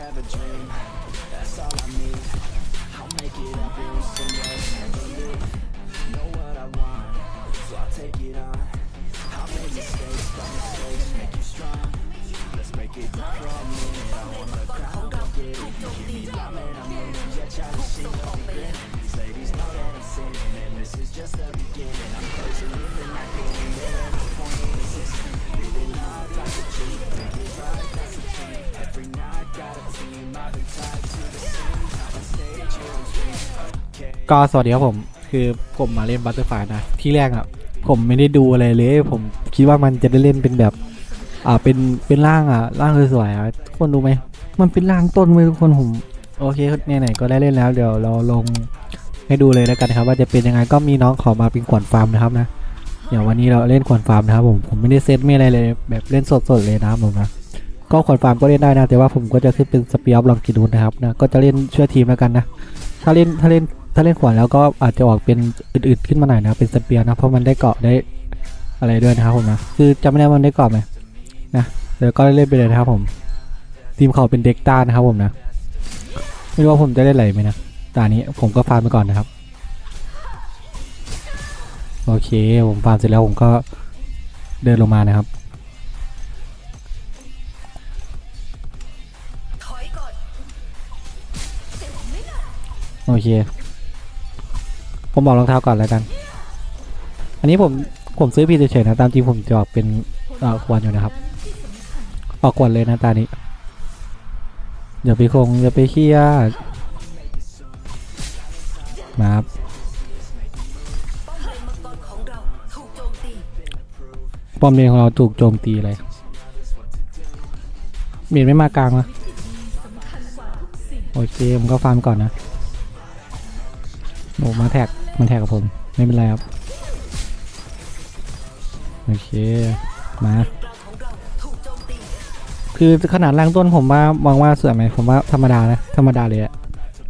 have a dream, that's all I need. I'll make it happen with some and believe. Know what I want, so I'll take it on. I'll make mistakes, but mistakes make you strong. Let's break it a minute. I want the crowd, go get it. Give me diamond, I'm moving, yeah, Sheen, love me grin. These ladies know that I'm sinning, and this is just the beginning. I'm crazy, living like a king, there ain't no point in resisting. Living life like a dream, make it right, ก็สวัสดีครับผม คือผมมาเล่นบัตเตอร์ไฟนะ ที่แรกอะ ผมไม่ได้ดูอะไรเลย ผมคิดว่ามันจะได้เล่นเป็นแบบ อ่าเป็นเป็นร่างอะร่างสวยๆอะทุกคนดูไหมมันเป็นร่างต้นเว้ยทุกคนผมโอเคไหนๆก็ได้เล่นแล้ว เดี๋ยวเราลงให้ดูเลยแล้วกันครับ ว่าจะเป็นยังไงก็มีน้องขอมาเป็นขวัญฟาร์มนะครับนะเดี๋ยววันนี้เราเล่นขวัญฟาร์มนะครับผมผมไม่ได้เซตไม่อะไรเลยแบบเล่นสดๆเลยนะครับผมนะ ก็ขวัญฟาร์มก็เล่นได้นะ แต่ว่าผมก็จะขึ้นเป็นสเปียร์ลองกินูนนะครับนะก็จะเล่นช่วยทีมแล้วกันนะ ถ้าเล่นถ้าเล่นถ้าเล่นขวานแล้วก็อาจจะออกเป็นอื่นๆขึ้นมาหน่อยนะเป็นสเปียร์นะเพราะมันได้เกาะได้อะไรด้วยนะครับผมนะคือจำไม่ได้มันได้เกาะไหมนะเดี๋ยวก็เล่นไปเลยนะครับผม ทีมเขาเป็นเด็กต้านะครับผมนะไม่รู้ว่าผมจะเล่นอะไรไหมนะตอนนี้ผมก็ฟาร์มไปก่อนนะครับ โอเคผมฟาร์มเสร็จแล้วผมก็เดินลงมานะครับ โอเค ผมบอกรองเท้าก่อนแล้วกัน อันนี้ผมผมซื้อพีเฉยๆนะ ตามจริงผมจะออกเป็นอ่อควรอยู่นะครับ ออกควรเลยนะตานี้อย่าไปคงอย่าไปเครียดมาครับป้อมเลนมังของเราถูกโจมตีป้อมเลนของเราถูกโจมตีเลยเมียนไม่มากลางวะโอเคผมก็ฟาร์มก่อนนะ โอ้มาแท็กมันแท็กกับผม ไม่เป็นไรครับ โอเค มา คือขนาดล่างต้นผมว่ามองว่าสวยไหมผมว่าธรรมดานะ ธรรมดาเลยอะ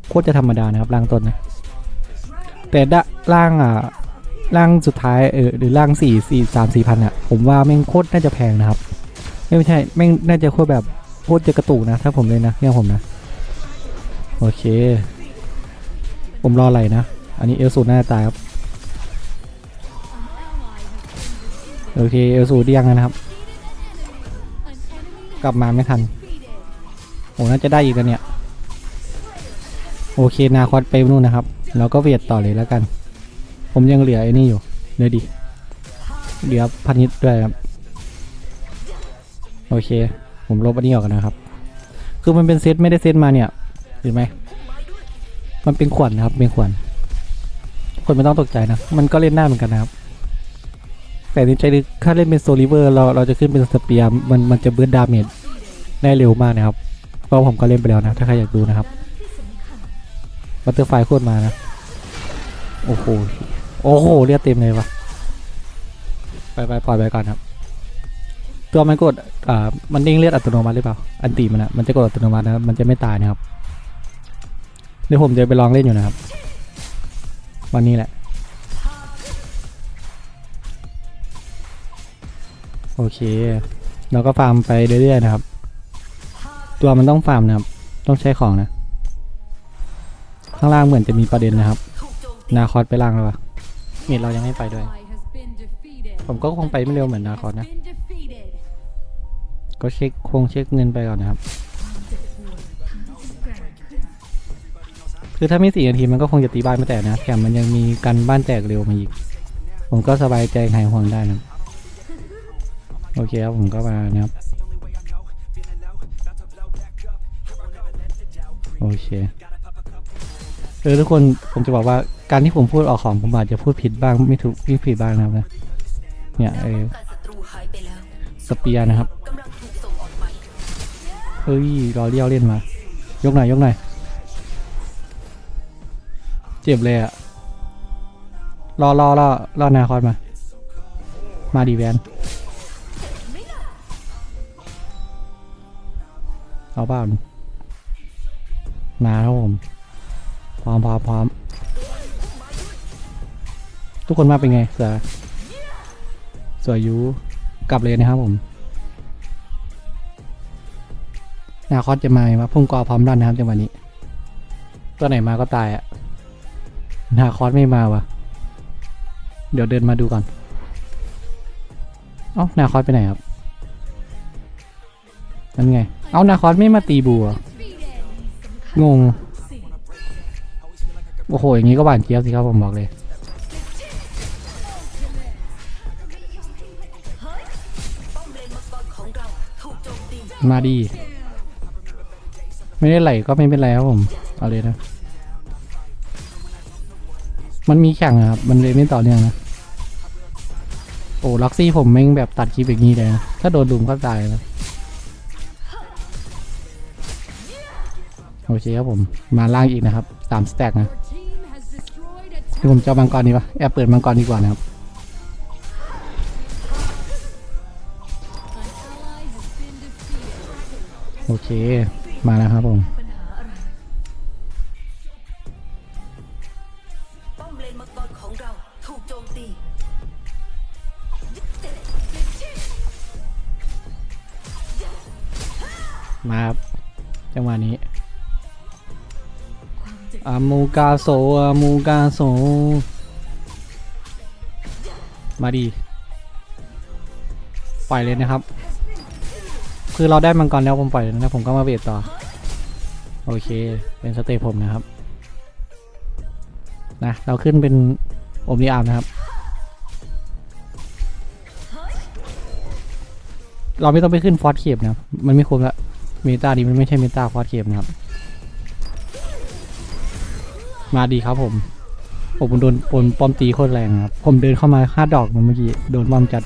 โคตรจะธรรมดานะครับล่างต้นนะ แต่ด้าล่างอะล่างสุดท้ายเออหรือล่างสี่สี่สามสี่พันอะผมว่าแม่งโคตรน่าจะแพงนะครับไม่ไม่ใช่แม่งน่าจะโคตรแบบโคตรจะกระตุกนะ ถ้าผมเลยนะเนี่ยผมนะ โอเค ผมรออะไรนะ อันนี้เอลสูน่าจะตายครับ โอเคเอลสูเดียงนะครับ กลับมาไม่ทันโอ้น่าจะได้อีกแล้วเนี่ย โอเคนาคอสไปนู่นนะครับ แล้วก็เวียดต่อเลยแล้วกัน ผมยังเหลือไอ้นี่อยู่เลยดิเหลือพันนิดด้วยครับ โอเค ผมลบอันนี้ออกกันนะครับ คือมันเป็นเซตไม่ได้เซตมาเนี่ย เห็นไหม มันเป็นขวัญนะครับ เป็นขวัญ คนไม่ต้องตกใจนะ มันก็เล่นได้าเหมือนกันนะครับ แต่ในใจลึกถ้าเล่นเป็นโซลิเวอร์เราเราจะขึ้นเป็นสเปียร์มันมันจะเบิร์ดดาเมจได้เร็วมากนะครับก็ผมก็เล่นไปแล้วนะ ถ้าใครอยากดูนะครับ บัตเตอร์ไฟโคตรมานะ โอ้โห โอ้โหเลือดเต็มเลยวะไปไปปล่อยไปก่อนครับ ตัวมันกดอ่ามันเด้งเลือดอัตโนมัติหรือเปล่า อันตีมันอะมันจะกดอัตโนมัตินะ มันจะไม่ตายนะครับ เดี๋ยวผมจะไปลองเล่นอยู่นะครับ วันนี้แหละ โอเค เราก็ฟาร์มไปเรื่อยๆนะครับ ตัวมันต้องฟาร์มนะครับ ต้องใช้ของนะ ข้างล่างเหมือนจะมีประเด็นนะครับ นาคอสไปล่างแล้ววะเมดเรายังไม่ไปด้วย ผมก็คงไปไม่เร็วเหมือนนาคอสนะ ก็เช็คคงเช็คเงินไปก่อนนะครับ คือถ้าไม่สี่นาทีมันก็คงจะตีบ้านไม่แตกนะแถมมันยังมีกันบ้านแตกเร็วมาอีก ผมก็สบายใจหายห่วงได้นะโอเคครับผมก็มานะครับโอเคเออทุกคนผมจะบอกว่าการที่ผมพูดออกของผมอาจจะพูดผิดบ้างไม่ถูกไม่ผิดบ้างนะครับนะเนี่ยเออการศัตรูหายไปแล้วสเปียนะครับเฮ้ยรอเลี้ยวเล่นมายกหน่อยยกหน่อย เจ็บเลยอะรอรอรอรอนาคอสมา มาดีแวนเอาบ้านมาครับผมพร้อมพร้อมพร้อมทุกคนมาเป็นไงเสือสวยยูกลับเลยนะครับผม นาคอสจะมาไหมพุ่งกอพร้อมรันนะครับจังหวะนี้ ตัวไหนมาก็ตายอะ นาคอสไม่มาวะเดี๋ยวเดินมาดูก่อน เอ้านาคอสไปไหนครับ นั่นไง เอ้านาคอสไม่มาตีบัว งง โอ้โห อย่างนี้ก็หวานเจี๊ยบสิครับผมบอกเลยมาถูกโจมตีมาดี ไม่ได้ไหลก็ไม่เป็นไรครับผม เอาเลยนะ มันมีแข่งอะครับ มันเลยไม่ต่อเนื่องนะ โอ้ล็อกซี่ผมแม่งแบบตัดคลิปอย่างนี้เลยนะ ถ้าโดนดุมก็ตายแล้วโอเคครับผม มาล่างอีกนะครับสามสแต็กนะที่ผมจะเอามังกรดีปะแอบเปิดมังกรดีกว่านะครับ โอเค มาแล้วครับผม มูกาโซอามูกาโซ มาดีปล่อยเลยนะครับ คือเราได้มังกรแล้วผมปล่อยเลยนะผมก็มาเวทต่อ โอเค เป็นสเตปผมนะครับ นะ เราขึ้นเป็นโอมนิอาร์มนะครับ เราไม่ต้องไปขึ้นฟอสเคปนะ มันไม่คุ้มละเมตาดีมันไม่ใช่เมตาฟอสเคปนะครับ มาดีครับผมผมโดนปนป้อมตีโคตรแรงครับ ผมเดินเข้ามาห้าดอกเมื่อกี้โดนป้อมจัด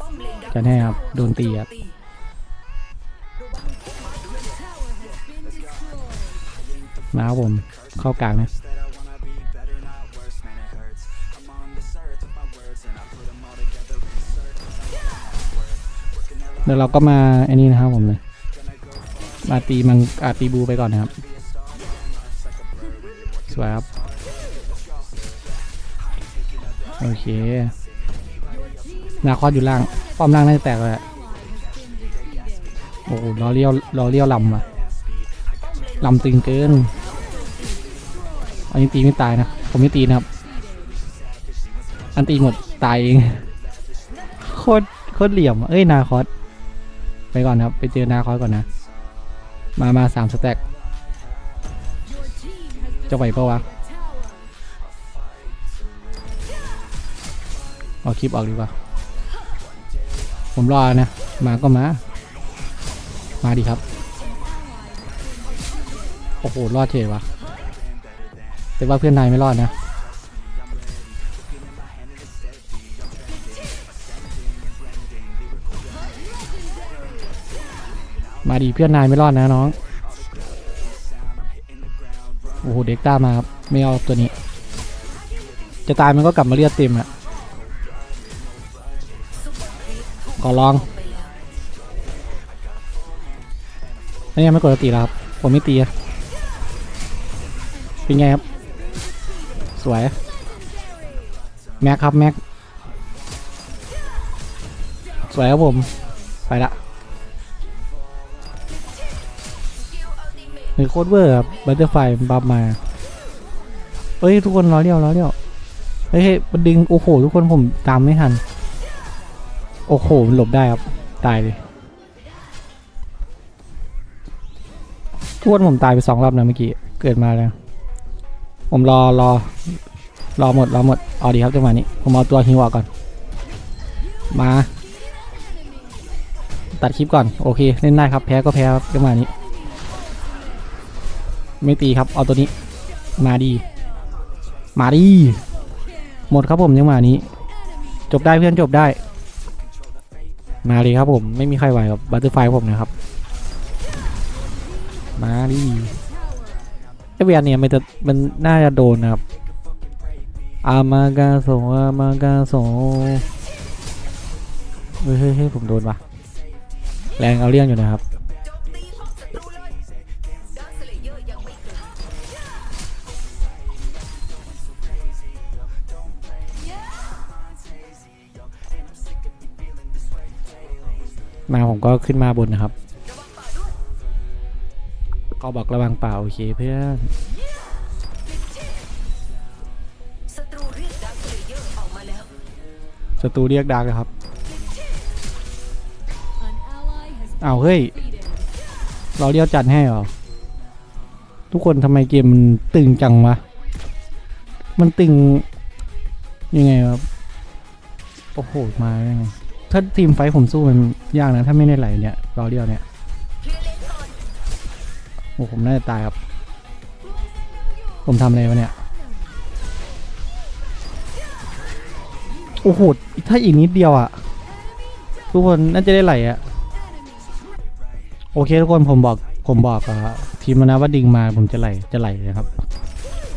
ป้อมเลนจะแน่ครับ โดนตีครับมาครับผมเข้ากลางนะเดี๋ยวเราก็มาไอ้นี่นะครับผมเลยมาตีมังอาตีบูไปก่อนนะครับ สวยครับ โอเค นาคอสอยู่ล่าง ป้อมล่างน่าจะแตกเลยโอ้โหล้อเลี้ยวล้อเลี้ยวลำว่ะลำตึงเกิน อันนี้ตีไม่ตายนะ ผมไม่ตีนะครับ อันตีหมดตายเอง โคตรโคตรเหลี่ยม เอ้ยนาคอส ไปก่อนครับ ไปเจอนาคอยก่อนนะ มามาสามสแต็ก จะไหวปะวะเอาคลิปออกดีกว่า ผมรอนะ มาก็มา มาดีครับ โอ้โห รอดเฉยวะแต่ว่าเพื่อนนายไม่รอดนะ มาดีเพื่อนนายไม่รอดนะน้อง โอ้โหเด็กต้ามาครับไม่เอาตัวนี้ จะตายมันก็กลับมาเรียกเต็มอะขอลองนี่ยังไม่กดตีแล้วครับ ผมไม่ตีอะเป็นไงครับ สวย แม็กครับ แม็ก สวยครับผม ไปละ หรือโคตรเวอร์ครับบัตเตอร์ไฟบัฟมาเฮ้ยทุกคนรอเลี้ยวรอเลี้ยวเฮ้ยเฮ้ยมันดึงโอ้โหทุกคนผมตามไม่ทัน โอ้โหมันหลบได้ครับ ตายเลยทุกคนผมตายไปสองรอบนะเมื่อกี้เกิดมาแล้ว ผมรอรอรอหมดรอหมดเอาดีครับจังหวะนี้ ผมเอาตัวฮิวออกก่อน มา ตัดคลิปก่อน โอเค เล่นได้ครับ แพ้ก็แพ้ครับจังหวะนี้ ไม่ตีครับ เอาตัวนี้ มาดี มาดี หมดครับผมจังหวะนี้ จบได้เพื่อนจบได้ มาเลยครับผม ไม่มีใครไหวกับบัตเตอร์ไฟผมนะครับ มาดิไอเวียนเนี่ยมันจะมันน่าจะโดนนะครับ อามากาโซอามากาโซเฮ้ยเฮ้ยเฮ้ยผมโดนปะแรงเอาเรื่องอยู่นะครับ มาผมก็ขึ้นมาบนนะครับก็บอกระวังเปล่าโอเคเพื่อนศัตรูเรียกดักเลเยอร์ออกมาแล้วศัตรูเรียกดักอะครับ An ally has อ้าเฮ้ย เราเรียกจัดให้เหรอ ทุกคนทำไมเกมมันตึงจังวะ มันตึง ยังไงครับ โอ้โห มาได้ไง ถ้าทีมไฟผมสู้มันยากนะ ถ้าไม่ได้ไหลเนี่ยเราเรียกเนี่ยโอ้ผมน่าจะตายครับ ผมทำอะไรวะเนี่ย โอ้โห ถ้าอีกนิดเดียวอะทุกคนน่าจะได้ไหลอะโอเคทุกคนผมบอกผมบอกกับทีมมานะว่าดึงมาผมจะไหลจะไหลเลยครับ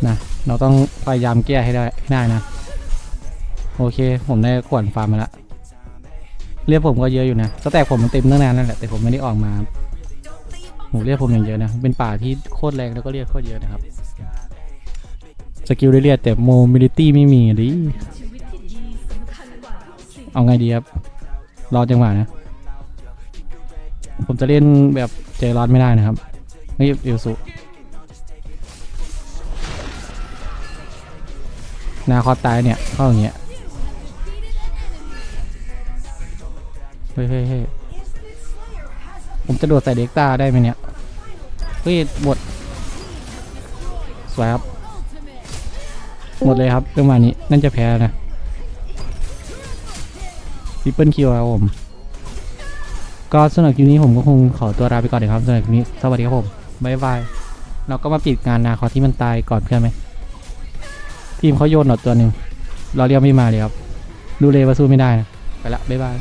นะเราต้องพยายามแก้ให้ได้ให้ได้นะ โอเค ผมได้ขวนฟาร์มมาละ เรียกผมก็เยอะอยู่นะสแต็กผมมันเต็มตั้งนานนั่นแหละแต่ผมไม่ได้ออกมาโจมตีป้อมโหเรียกผมอย่างเยอะนะ เป็นป่าที่โคตรแรงแล้วก็เรียกโคตรเยอะนะครับ สกิลได้เรียกแต่โมบิลิตี้ไม่มีดิเอาไงดีครับ รอจังหวะนะ ผมจะเล่นแบบใจร้อนไม่ได้นะครับไม่เอลสุนาคอตตายเนี่ยเข้าอย่างเงี้ย ฮ้ยเฮ้ยเฮ้ยผมจะโดดใส่เด็กตาได้ไหมเนี่ย เฮ้ยหมดสวยครับ หมดเลยครับจังวะนี้นั่นจะแพ้นะทิเปิลคิวครับผม ก็สำหรับคลิปนี้ผมก็คงขอตัวลาไปก่อนนะครับสำหรับคลิปนี้ สวัสดีครับผม บ๊ายบาย เราก็มาปิดงานนาคอที่มันตายก่อนเพื่อนไหม ทีมเขาโยนหนอดตัวหนึ่งเราเรียกไม่มาเลยครับ ดูเลยว่าสู้ไม่ได้นะ ไปละ บ๊ายบาย